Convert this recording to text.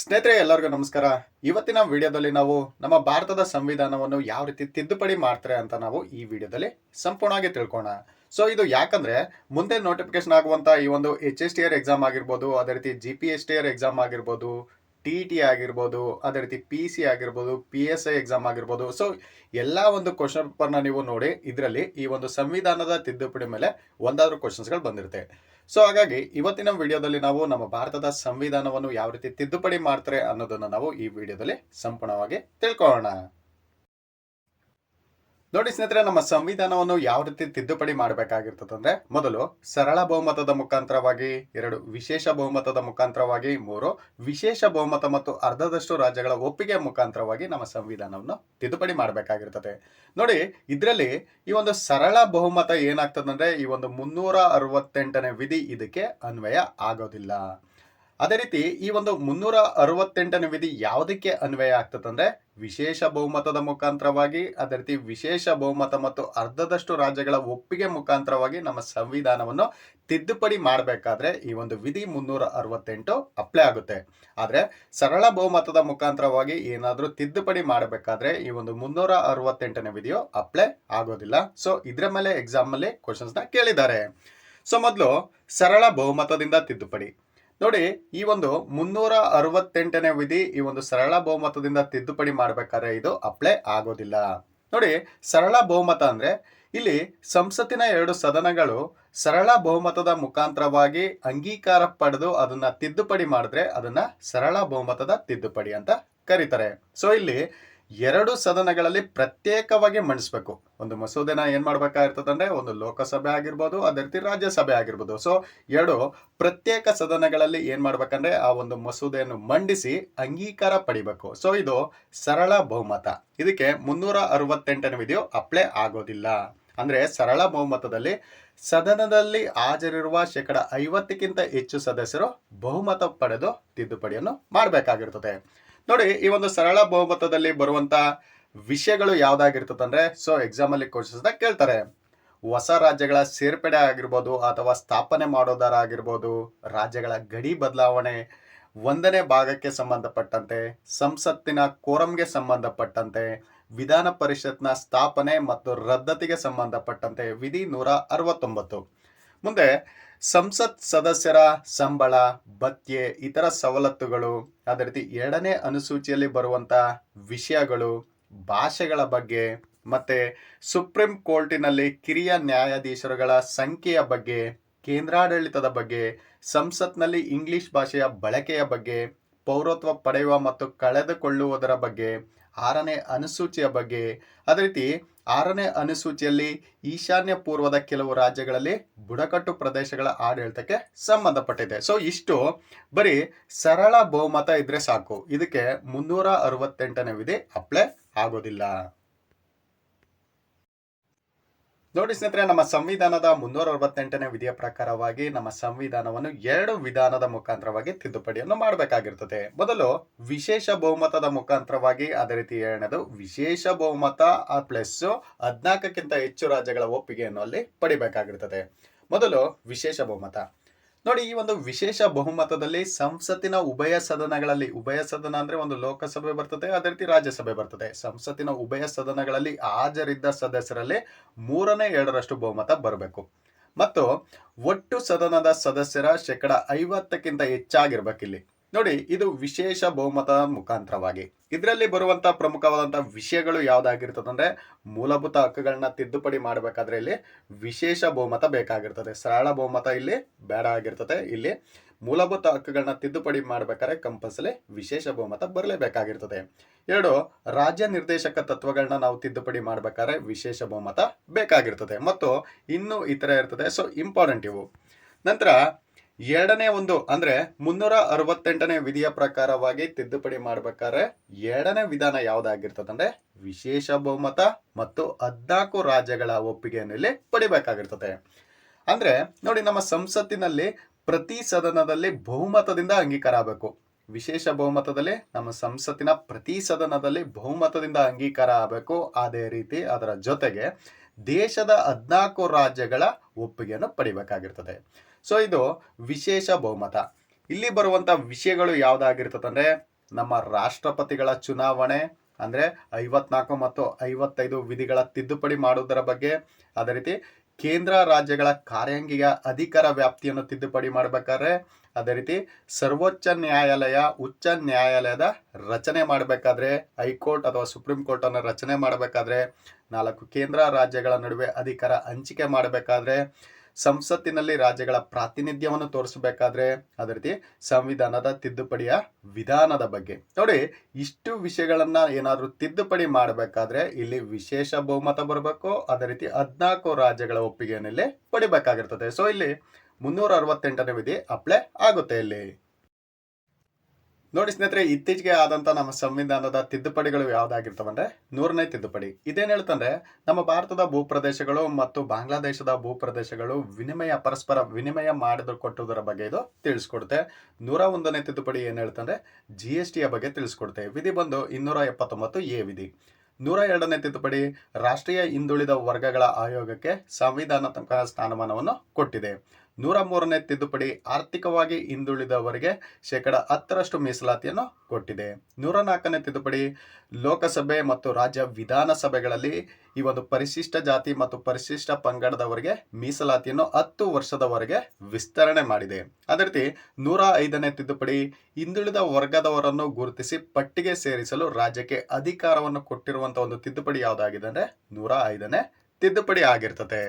ಸ್ನೇಹಿತರೆ, ಎಲ್ಲರಿಗೂ ನಮಸ್ಕಾರ. ಇವತ್ತಿನ ವಿಡಿಯೋದಲ್ಲಿ ನಾವು ನಮ್ಮ ಭಾರತದ ಸಂವಿಧಾನವನ್ನು ಯಾವ ರೀತಿ ತಿದ್ದುಪಡಿ ಮಾಡ್ತಾರೆ ಅಂತ ನಾವು ಈ ವಿಡಿಯೋದಲ್ಲಿ ಸಂಪೂರ್ಣವಾಗಿ ತಿಳ್ಕೋಣ. ಸೊ ಇದು ಯಾಕಂದ್ರೆ ಮುಂದೆ ನೋಟಿಫಿಕೇಶನ್ ಆಗುವಂತ ಈ ಒಂದು H S T R exam ಆಗಿರ್ಬೋದು, ಅದೇ ರೀತಿ G P S T R exam ಆಗಿರ್ಬೋದು ಟಿ ಟಿ ಆಗಿರ್ಬೋದು, ಅದೇ ರೀತಿ ಪಿ ಸಿ ಆಗಿರ್ಬೋದು ಪಿ ಎಸ್ ಐ ಎಕ್ಸಾಮ್ ಆಗಿರ್ಬೋದು. ಸೊ ಎಲ್ಲ ಒಂದು ಕ್ವಶನ್ ಪೇಪರ್ನ ನೀವು ನೋಡಿ, ಇದರಲ್ಲಿ ಈ ಒಂದು ಸಂವಿಧಾನದ ತಿದ್ದುಪಡಿ ಮೇಲೆ ಒಂದಾದ್ರೂ ಕ್ವಶನ್ಸ್ಗಳು ಬಂದಿರುತ್ತೆ. ಸೊ ಹಾಗಾಗಿ ಇವತ್ತಿನ ವಿಡಿಯೋದಲ್ಲಿ ನಾವು ನಮ್ಮ ಭಾರತದ ಸಂವಿಧಾನವನ್ನು ಯಾವ ರೀತಿ ತಿದ್ದುಪಡಿ ಮಾಡ್ತಾರೆ ಅನ್ನೋದನ್ನು ನಾವು ಈ ವಿಡಿಯೋದಲ್ಲಿ ಸಂಪೂರ್ಣವಾಗಿ ತಿಳ್ಕೊಳ್ಳೋಣ. ನೋಡಿ ಸ್ನೇಹಿತರೆ, ನಮ್ಮ ಸಂವಿಧಾನವನ್ನು ಯಾವ ರೀತಿ ತಿದ್ದುಪಡಿ ಮಾಡಬೇಕಾಗಿರ್ತದಂದ್ರೆ ಮೊದಲು ಸರಳ ಬಹುಮತದ ಮುಖಾಂತರವಾಗಿ, ಎರಡು ವಿಶೇಷ ಬಹುಮತದ ಮುಖಾಂತರವಾಗಿ, ಮೂರು ವಿಶೇಷ ಬಹುಮತ ಮತ್ತು ಅರ್ಧದಷ್ಟು ರಾಜ್ಯಗಳ ಒಪ್ಪಿಗೆ ಮುಖಾಂತರವಾಗಿ ನಮ್ಮ ಸಂವಿಧಾನವನ್ನು ತಿದ್ದುಪಡಿ ಮಾಡಬೇಕಾಗಿರ್ತದೆ. ನೋಡಿ, ಇದರಲ್ಲಿ ಈ ಒಂದು ಸರಳ ಬಹುಮತ ಏನಾಗ್ತದಂದ್ರೆ ಈ ಒಂದು ಮುನ್ನೂರ ಅರವತ್ತೆಂಟನೇ ವಿಧಿ ಇದಕ್ಕೆ ಅನ್ವಯ ಆಗೋದಿಲ್ಲ. ಅದೇ ರೀತಿ ಈ ಒಂದು ಮುನ್ನೂರ ಅರವತ್ತೆಂಟನೇ ವಿಧಿ ಯಾವುದಕ್ಕೆ ಅನ್ವಯ ಆಗ್ತದಂದ್ರೆ ವಿಶೇಷ ಬಹುಮತದ ಮುಖಾಂತರವಾಗಿ, ಅದೇ ರೀತಿ ವಿಶೇಷ ಬಹುಮತ ಮತ್ತು ಅರ್ಧದಷ್ಟು ರಾಜ್ಯಗಳ ಒಪ್ಪಿಗೆ ಮುಖಾಂತರವಾಗಿ ನಮ್ಮ ಸಂವಿಧಾನವನ್ನು ತಿದ್ದುಪಡಿ ಮಾಡಬೇಕಾದ್ರೆ ಈ ಒಂದು ವಿಧಿ ಮುನ್ನೂರ ಅರವತ್ತೆಂಟು ಅಪ್ಲೈ ಆಗುತ್ತೆ. ಆದರೆ ಸರಳ ಬಹುಮತದ ಮುಖಾಂತರವಾಗಿ ಏನಾದರೂ ತಿದ್ದುಪಡಿ ಮಾಡಬೇಕಾದ್ರೆ ಈ ಒಂದು ಮುನ್ನೂರ ಅರವತ್ತೆಂಟನೇ ವಿಧಿಯು ಅಪ್ಲೈ ಆಗೋದಿಲ್ಲ. ಸೊ ಇದರ ಮೇಲೆ ಎಕ್ಸಾಮ್ ಅಲ್ಲಿ ಕ್ವಶನ್ಸ್ನ ಕೇಳಿದ್ದಾರೆ. ಸೊ ಮೊದಲು ಸರಳ ಬಹುಮತದಿಂದ ತಿದ್ದುಪಡಿ. ನೋಡಿ, ಈ ಒಂದು ಮುನ್ನೂರ ಅರವತ್ತೆಂಟನೇ ವಿಧಿ ಈ ಒಂದು ಸರಳ ಬಹುಮತದಿಂದ ತಿದ್ದುಪಡಿ ಮಾಡಬೇಕಾದ್ರೆ ಇದು ಅಪ್ಲೈ ಆಗೋದಿಲ್ಲ. ನೋಡಿ, ಸರಳ ಬಹುಮತ ಅಂದ್ರೆ ಇಲ್ಲಿ ಸಂಸತ್ತಿನ ಎರಡು ಸದನಗಳು ಸರಳ ಬಹುಮತದ ಮುಖಾಂತರವಾಗಿ ಅಂಗೀಕಾರ ಪಡೆದು ಅದನ್ನ ತಿದ್ದುಪಡಿ ಮಾಡಿದ್ರೆ ಅದನ್ನ ಸರಳ ಬಹುಮತದ ತಿದ್ದುಪಡಿ ಅಂತ ಕರೀತಾರೆ. ಸೊ ಇಲ್ಲಿ ಎರಡು ಸದನಗಳಲ್ಲಿ ಪ್ರತ್ಯೇಕವಾಗಿ ಮಂಡಿಸ್ಬೇಕು ಒಂದು ಮಸೂದೆನ ಏನ್ ಮಾಡ್ಬೇಕಾಗಿರ್ತದಂದ್ರೆ, ಒಂದು ಲೋಕಸಭೆ ಆಗಿರ್ಬೋದು, ಅದೇ ರೀತಿ ರಾಜ್ಯಸಭೆ ಆಗಿರ್ಬೋದು. ಸೊ ಎರಡು ಪ್ರತ್ಯೇಕ ಸದನಗಳಲ್ಲಿ ಏನ್ ಮಾಡ್ಬೇಕಂದ್ರೆ, ಆ ಒಂದು ಮಸೂದೆಯನ್ನು ಮಂಡಿಸಿ ಅಂಗೀಕಾರ ಪಡಿಬೇಕು. ಸೊ ಇದು ಸರಳ ಬಹುಮತ. ಇದಕ್ಕೆ ಮುನ್ನೂರ ಅರವತ್ತೆಂಟನೇ ವಿಧಿಯು ಅಪ್ಲೈ ಆಗೋದಿಲ್ಲ. ಅಂದ್ರೆ ಸರಳ ಬಹುಮತದಲ್ಲಿ ಸದನದಲ್ಲಿ ಹಾಜರಿರುವ ಶೇಕಡ ಐವತ್ತಕ್ಕಿಂತ ಹೆಚ್ಚು ಸದಸ್ಯರು ಬಹುಮತ ಪಡೆದು ತಿದ್ದುಪಡಿಯನ್ನು ಮಾಡಬೇಕಾಗಿರ್ತದೆ. ನೋಡಿ, ಈ ಒಂದು ಸರಳ ಬಹುಮತದಲ್ಲಿ ಬರುವಂತ ವಿಷಯಗಳು ಯಾವ್ದಾಗಿರ್ತದಂದ್ರೆ ಸೊ ಎಕ್ಸಾಮ್ ಅಲ್ಲಿ ಕ್ವಶನ್ಸ್ ಕೇಳ್ತಾರೆ. ಹೊಸ ರಾಜ್ಯಗಳ ಸೇರ್ಪಡೆ ಆಗಿರ್ಬೋದು ಅಥವಾ ಸ್ಥಾಪನೆ ಮಾಡೋದರ ಆಗಿರ್ಬೋದು, ರಾಜ್ಯಗಳ ಗಡಿ ಬದಲಾವಣೆ ಒಂದನೇ ಭಾಗಕ್ಕೆ ಸಂಬಂಧಪಟ್ಟಂತೆ, ಸಂಸತ್ತಿನ ಕೋರಂಗೆ ಸಂಬಂಧಪಟ್ಟಂತೆ, ವಿಧಾನ ಪರಿಷತ್ನ ಸ್ಥಾಪನೆ ಮತ್ತು ರದ್ದತಿಗೆ ಸಂಬಂಧಪಟ್ಟಂತೆ ವಿಧಿ ನೂರ ಅರವತ್ತೊಂಬತ್ತು. ಮುಂದೆ ಸಂಸತ್ ಸದಸ್ಯರ ಸಂಬಳ, ಭತ್ಯೆ, ಇತರ ಸವಲತ್ತುಗಳು, ಅದೇ ರೀತಿ ಎರಡನೇ ಅನುಸೂಚಿಯಲ್ಲಿ ಬರುವಂತ ವಿಷಯಗಳು, ಭಾಷೆಗಳ ಬಗ್ಗೆ, ಮತ್ತೆ ಸುಪ್ರೀಂ ಕೋರ್ಟಿನಲ್ಲಿ ಕಿರಿಯ ನ್ಯಾಯಾಧೀಶರುಗಳ ಸಂಖ್ಯೆಯ ಬಗ್ಗೆ, ಕೇಂದ್ರಾಡಳಿತದ ಬಗ್ಗೆ, ಸಂಸತ್ನಲ್ಲಿ ಇಂಗ್ಲಿಷ್ ಭಾಷೆಯ ಬಳಕೆಯ ಬಗ್ಗೆ, ಪೌರತ್ವ ಪಡೆಯುವ ಮತ್ತು ಕಳೆದುಕೊಳ್ಳುವುದರ ಬಗ್ಗೆ ಆರನೇ ಅನುಸೂಚಿಯ ಬಗ್ಗೆ. ಅದೇ ರೀತಿ ಆರನೇ ಅನುಸೂಚಿಯಲ್ಲಿ ಈಶಾನ್ಯ ಪೂರ್ವದ ಕೆಲವು ರಾಜ್ಯಗಳಲ್ಲಿ ಬುಡಕಟ್ಟು ಪ್ರದೇಶಗಳ ಆಡಳಿತಕ್ಕೆ ಸಂಬಂಧಪಟ್ಟಿದೆ. ಸೊ ಇಷ್ಟು. ಬರೀ ಸರಳ ಬಹುಮತ ಇದ್ರೆ ಸಾಕು. ಇದಕ್ಕೆ ಮುನ್ನೂರ ಅರವತ್ತೆಂಟನೇ ವಿಧಿ ಅಪ್ಲೈ ಆಗೋದಿಲ್ಲ. ನೋಡಿ ಸ್ನೇಹಿತರೆ, ನಮ್ಮ ಸಂವಿಧಾನದ ಮುನ್ನೂರ ಅರವತ್ತೆಂಟನೇ ವಿಧಿಯ ಪ್ರಕಾರವಾಗಿ ನಮ್ಮ ಸಂವಿಧಾನವನ್ನು ಎರಡು ವಿಧಾನದ ಮುಖಾಂತರವಾಗಿ ತಿದ್ದುಪಡಿಯನ್ನು ಮಾಡಬೇಕಾಗಿರ್ತದೆ. ಮೊದಲು ವಿಶೇಷ ಬಹುಮತದ ಮುಖಾಂತರವಾಗಿ, ಅದೇ ರೀತಿ ಎರಡನೇದು ವಿಶೇಷ ಬಹುಮತ ಪ್ಲಸ್ ಹದಿನಾಲ್ಕಕ್ಕಿಂತ ಹೆಚ್ಚು ರಾಜ್ಯಗಳ ಒಪ್ಪಿಗೆಯನ್ನು ಅಲ್ಲಿ ಪಡಿಬೇಕಾಗಿರ್ತದೆ. ಮೊದಲು ವಿಶೇಷ ಬಹುಮತ. ನೋಡಿ, ಈ ಒಂದು ವಿಶೇಷ ಬಹುಮತದಲ್ಲಿ ಸಂಸತ್ತಿನ ಉಭಯ ಸದನಗಳಲ್ಲಿ, ಉಭಯ ಸದನ ಅಂದ್ರೆ ಒಂದು ಲೋಕಸಭೆ ಬರ್ತದೆ, ಅದೇ ರೀತಿ ರಾಜ್ಯಸಭೆ ಬರ್ತದೆ. ಸಂಸತ್ತಿನ ಉಭಯ ಸದನಗಳಲ್ಲಿ ಹಾಜರಿದ್ದ ಸದಸ್ಯರಲ್ಲಿ ಮೂರನೇ ಎರಡರಷ್ಟು ಬಹುಮತ ಬರಬೇಕು. ಮತ್ತು ಒಟ್ಟು ಸದನದ ಸದಸ್ಯರ ಶೇಕಡ ಐವತ್ತಕ್ಕಿಂತ ಹೆಚ್ಚಾಗಿರ್ಬೇಕಿಲ್ಲಿ. ನೋಡಿ, ಇದು ವಿಶೇಷ ಬಹುಮತ ಮುಖಾಂತರವಾಗಿ. ಇದರಲ್ಲಿ ಬರುವಂತ ಪ್ರಮುಖವಾದಂತ ವಿಷಯಗಳು ಯಾವ್ದಾಗಿರ್ತದಂದ್ರೆ ಮೂಲಭೂತ ಹಕ್ಕುಗಳನ್ನ ತಿದ್ದುಪಡಿ ಮಾಡಬೇಕಾದ್ರೆ ಇಲ್ಲಿ ವಿಶೇಷ ಬಹುಮತ ಬೇಕಾಗಿರ್ತದೆ. ಸರಳ ಬಹುಮತ ಇಲ್ಲಿ ಬೇಡ ಆಗಿರ್ತದೆ. ಇಲ್ಲಿ ಮೂಲಭೂತ ಹಕ್ಕುಗಳನ್ನ ತಿದ್ದುಪಡಿ ಮಾಡಬೇಕಾದ್ರೆ ಕಂಪಲ್ಸರಿ ವಿಶೇಷ ಬಹುಮತ ಬರಲೇಬೇಕಾಗಿರ್ತದೆ. ಎರಡು, ರಾಜ್ಯ ನಿರ್ದೇಶಕ ತತ್ವಗಳನ್ನ ನಾವು ತಿದ್ದುಪಡಿ ಮಾಡಬೇಕಾದ್ರೆ ವಿಶೇಷ ಬಹುಮತ ಬೇಕಾಗಿರ್ತದೆ. ಮತ್ತು ಇನ್ನೂ ಇತರ ಇರ್ತದೆ. ಸೊ ಇಂಪಾರ್ಟೆಂಟ್ ಇವು. ನಂತರ ಎರಡನೇ ಒಂದು ಅಂದ್ರೆ ಮುನ್ನೂರ ಅರವತ್ತೆಂಟನೇ ವಿಧಿಯ ಪ್ರಕಾರವಾಗಿ ತಿದ್ದುಪಡಿ ಮಾಡ್ಬೇಕಾದ್ರೆ ಎರಡನೇ ವಿಧಾನ ಯಾವ್ದಾಗಿರ್ತದಂದ್ರೆ ವಿಶೇಷ ಬಹುಮತ ಮತ್ತು ಹದ್ನಾಲ್ಕು ರಾಜ್ಯಗಳ ಒಪ್ಪಿಗೆಯನ್ನು ಇಲ್ಲಿ ಪಡಿಬೇಕಾಗಿರ್ತದೆ. ಅಂದ್ರೆ ನೋಡಿ ನಮ್ಮ ಸಂಸತ್ತಿನಲ್ಲಿ ಪ್ರತಿ ಸದನದಲ್ಲಿ ಬಹುಮತದಿಂದ ಅಂಗೀಕಾರ ಆಗಬೇಕು. ವಿಶೇಷ ಬಹುಮತದಲ್ಲಿ ನಮ್ಮ ಸಂಸತ್ತಿನ ಪ್ರತಿ ಸದನದಲ್ಲಿ ಬಹುಮತದಿಂದ ಅಂಗೀಕಾರ ಆಗಬೇಕು. ಅದೇ ರೀತಿ ಅದರ ಜೊತೆಗೆ ದೇಶದ ಹದ್ನಾಲ್ಕು ರಾಜ್ಯಗಳ ಒಪ್ಪಿಗೆಯನ್ನು ಪಡಿಬೇಕಾಗಿರ್ತದೆ. ಸೊ ಇದು ವಿಶೇಷ ಬಹುಮತ. ಇಲ್ಲಿ ಬರುವಂತ ವಿಷಯಗಳು ಯಾವ್ದಾಗಿರ್ತದಂದ್ರೆ ನಮ್ಮ ರಾಷ್ಟ್ರಪತಿಗಳ ಚುನಾವಣೆ, ಅಂದರೆ ಐವತ್ನಾಲ್ಕು ಮತ್ತು ಐವತ್ತೈದು ವಿಧಿಗಳ ತಿದ್ದುಪಡಿ ಮಾಡುವುದರ ಬಗ್ಗೆ, ಅದೇ ರೀತಿ ಕೇಂದ್ರ ರಾಜ್ಯಗಳ ಕಾರ್ಯಾಂಗಿಯ ಅಧಿಕಾರ ವ್ಯಾಪ್ತಿಯನ್ನು ತಿದ್ದುಪಡಿ ಮಾಡಬೇಕಾದ್ರೆ, ಅದೇ ರೀತಿ ಸರ್ವೋಚ್ಚ ನ್ಯಾಯಾಲಯ, ಉಚ್ಚ ನ್ಯಾಯಾಲಯದ ರಚನೆ ಮಾಡಬೇಕಾದ್ರೆ, ಹೈಕೋರ್ಟ್ ಅಥವಾ ಸುಪ್ರೀಂ ಕೋರ್ಟ್ ಅನ್ನು ರಚನೆ ಮಾಡಬೇಕಾದ್ರೆ, ನಾಲ್ಕು ಕೇಂದ್ರ ರಾಜ್ಯಗಳ ನಡುವೆ ಅಧಿಕಾರ ಹಂಚಿಕೆ ಮಾಡಬೇಕಾದ್ರೆ ಸಂಸತ್ತಿನಲ್ಲಿ ರಾಜ್ಯಗಳ ಪ್ರಾತಿನಿಧ್ಯವನ್ನು ತೋರಿಸಬೇಕಾದ್ರೆ ಅದೇ ರೀತಿ ಸಂವಿಧಾನದ ತಿದ್ದುಪಡಿಯ ವಿಧಾನದ ಬಗ್ಗೆ. ನೋಡಿ, ಇಷ್ಟು ವಿಷಯಗಳನ್ನ ಏನಾದರೂ ತಿದ್ದುಪಡಿ ಮಾಡಬೇಕಾದ್ರೆ ಇಲ್ಲಿ ವಿಶೇಷ ಬಹುಮತ ಬರಬೇಕು, ಅದೇ ರೀತಿ ಹದಿನಾಲ್ಕು ರಾಜ್ಯಗಳ ಒಪ್ಪಿಗೆಯಲ್ಲಿ ಪಡಿಬೇಕಾಗಿರ್ತದೆ. ಸೊ ಇಲ್ಲಿ ಮುನ್ನೂರ ಅರವತ್ತೆಂಟನೇ ವಿಧಿ ಅಪ್ಲೈ ಆಗುತ್ತೆ ಇಲ್ಲಿ. ನೋಡಿ ಸ್ನೇಹಿತರೆ, ಇತ್ತೀಚೆಗೆ ಆದಂತ ನಮ್ಮ ಸಂವಿಧಾನದ ತಿದ್ದುಪಡಿಗಳು ಯಾವ್ದಾಗಿರ್ತವಂದ್ರೆ, ನೂರನೇ ತಿದ್ದುಪಡಿ. ಇದೇನ್ ಹೇಳ್ತಂದ್ರೆ, ನಮ್ಮ ಭಾರತದ ಭೂಪ್ರದೇಶಗಳು ಮತ್ತು ಬಾಂಗ್ಲಾದೇಶದ ಭೂಪ್ರದೇಶಗಳು ವಿನಿಮಯ, ಪರಸ್ಪರ ವಿನಿಮಯ ಮಾಡಿದ ಕೊಟ್ಟುವುದರ ಬಗ್ಗೆ ಇದು ತಿಳಿಸ್ಕೊಡುತ್ತೆ. ನೂರ ಒಂದನೇ ತಿದ್ದುಪಡಿ ಏನ್ ಹೇಳ್ತಂದ್ರೆ ಜಿ ಎಸ್ ಟಿಯ ಬಗ್ಗೆ ತಿಳಿಸ್ಕೊಡುತ್ತೆ. ವಿಧಿ ಬಂದು ಇನ್ನೂರ ಎಪ್ಪತ್ತೊಂಬತ್ತು ಎ ವಿಧಿ. ನೂರ ಎರಡನೇ ತಿದ್ದುಪಡಿ, ರಾಷ್ಟ್ರೀಯ ಹಿಂದುಳಿದ ವರ್ಗಗಳ ಆಯೋಗಕ್ಕೆ ಸಂವಿಧಾನಾತ್ಮಕ ಸ್ಥಾನಮಾನವನ್ನು ಕೊಟ್ಟಿದೆ. ನೂರ ಮೂರನೇ ತಿದ್ದುಪಡಿ ಆರ್ಥಿಕವಾಗಿ ಹಿಂದುಳಿದವರಿಗೆ ಶೇಕಡ ಹತ್ತರಷ್ಟು ಮೀಸಲಾತಿಯನ್ನು ಕೊಟ್ಟಿದೆ. ನೂರ ನಾಲ್ಕನೇ ತಿದ್ದುಪಡಿ ಲೋಕಸಭೆ ಮತ್ತು ರಾಜ್ಯ ವಿಧಾನಸಭೆಗಳಲ್ಲಿ ಈ ಒಂದು ಪರಿಶಿಷ್ಟ ಜಾತಿ ಮತ್ತು ಪರಿಶಿಷ್ಟ ಪಂಗಡದವರಿಗೆ ಮೀಸಲಾತಿಯನ್ನು ಹತ್ತು ವರ್ಷದವರೆಗೆ ವಿಸ್ತರಣೆ ಮಾಡಿದೆ. ಅದೇ ರೀತಿ ನೂರ ಐದನೇ ತಿದ್ದುಪಡಿ ಹಿಂದುಳಿದ ವರ್ಗದವರನ್ನು ಗುರುತಿಸಿ ಪಟ್ಟಿಗೆ ಸೇರಿಸಲು ರಾಜ್ಯಕ್ಕೆ ಅಧಿಕಾರವನ್ನು ಕೊಟ್ಟಿರುವಂತಹ ಒಂದು ತಿದ್ದುಪಡಿ ಯಾವುದಾಗಿದೆ ಅಂದ್ರೆ ನೂರ ಐದನೇ ತಿದ್ದುಪಡಿ ಆಗಿರ್ತದೆ.